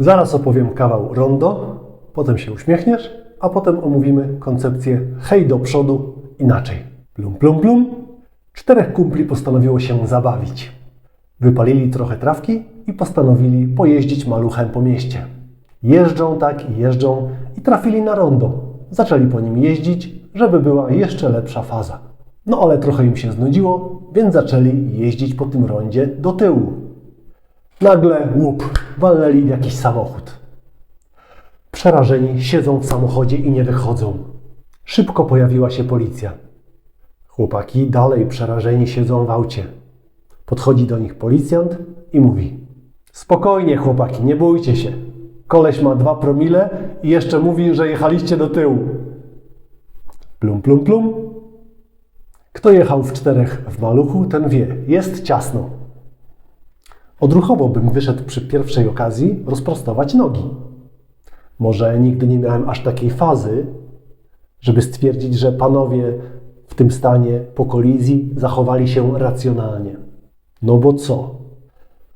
Zaraz opowiem kawał rondo, potem się uśmiechniesz, a potem omówimy koncepcję hej do przodu inaczej. Plum, plum, plum. Czterech kumpli postanowiło się zabawić. Wypalili trochę trawki i postanowili pojeździć maluchem po mieście. Jeżdżą tak i jeżdżą i trafili na rondo. Zaczęli po nim jeździć, żeby była jeszcze lepsza faza. No ale trochę im się znudziło, więc zaczęli jeździć po tym rondzie do tyłu. Nagle łup, walnęli w jakiś samochód. Przerażeni siedzą w samochodzie i nie wychodzą. Szybko pojawiła się policja. Chłopaki dalej przerażeni siedzą w aucie. Podchodzi do nich policjant i mówi: Spokojnie, chłopaki, nie bójcie się. Koleś ma dwa promile i jeszcze mówi, że jechaliście do tyłu. Plum, plum, plum. Kto jechał w czterech w maluchu, ten wie, jest ciasno. Odruchowo bym wyszedł przy pierwszej okazji rozprostować nogi. Może nigdy nie miałem aż takiej fazy, żeby stwierdzić, że panowie w tym stanie po kolizji zachowali się racjonalnie. No bo co?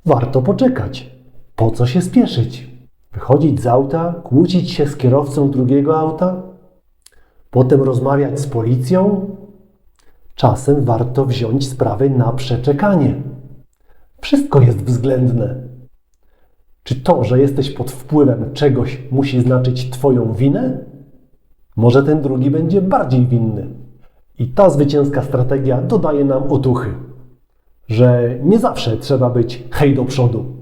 Warto poczekać. Po co się spieszyć? Wychodzić z auta, kłócić się z kierowcą drugiego auta? Potem rozmawiać z policją? Czasem warto wziąć sprawę na przeczekanie. Wszystko jest względne. Czy to, że jesteś pod wpływem czegoś, musi znaczyć Twoją winę? Może ten drugi będzie bardziej winny. I ta zwycięska strategia dodaje nam otuchy, że nie zawsze trzeba być hej do przodu.